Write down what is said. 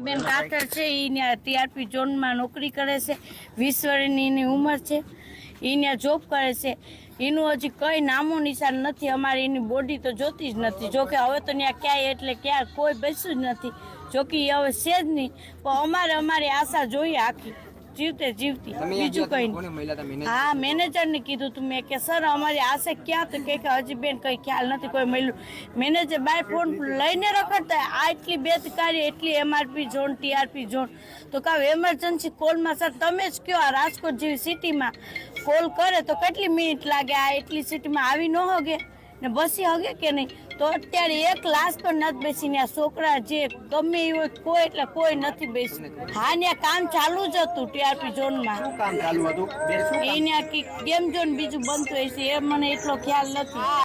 બેન કાતર છે એને ટીઆરપી ઝોનમાં નોકરી કરે છે. વીસ વર્ષની એની ઉંમર છે. એને જોબ કરે છે. એનું હજી કઈ નામો નિશાન નથી. અમારે એની બોડી તો જોતી જ નથી. જોકે હવે તો ત્યાં ક્યાંય એટલે ક્યાં કોઈ બેસ્યું જ નથી. જોકે હવે છે જ નહીં. પણ અમારે અમારી આશા જોઈએ આખી. જીવતે જીવતી. બીજું કઈ હતા? મેનેજર હા મેનેજરને કીધું તું મેં કે સર અમારી આશે ક્યાં તો કે કે હજી બેન કઈ ખ્યાલ નથી કોઈ મળ્યું. મેનેજર બાય ફોન લઈને રખડતા આ એટલી બેદકારી એટલી એમઆરપી ઝોન ટીઆરપી ઝોન. તો કાવ એમરજન્સી કોલમાં સર તમે જ કયો આ રાજકોટ જેવી સિટીમાં કોલ કરે તો કેટલી મિનિટ લાગે આ એટલી સિટીમાં આવી ન હોગે. ને બસી હગે કે નહીં? તો અત્યારે એક લાશ પણ નથી બેસીને આ છોકરા જે ગમે એ હોય કોઈ એટલે કોઈ નથી બેસી હા ને કામ ચાલુ જ હતું ટીઆરપી ઝોનમાં. માં કામ ચાલુ હતું? એને ગેમ ઝોન બીજું બનતું હશે એ મને એટલો ખ્યાલ નથી.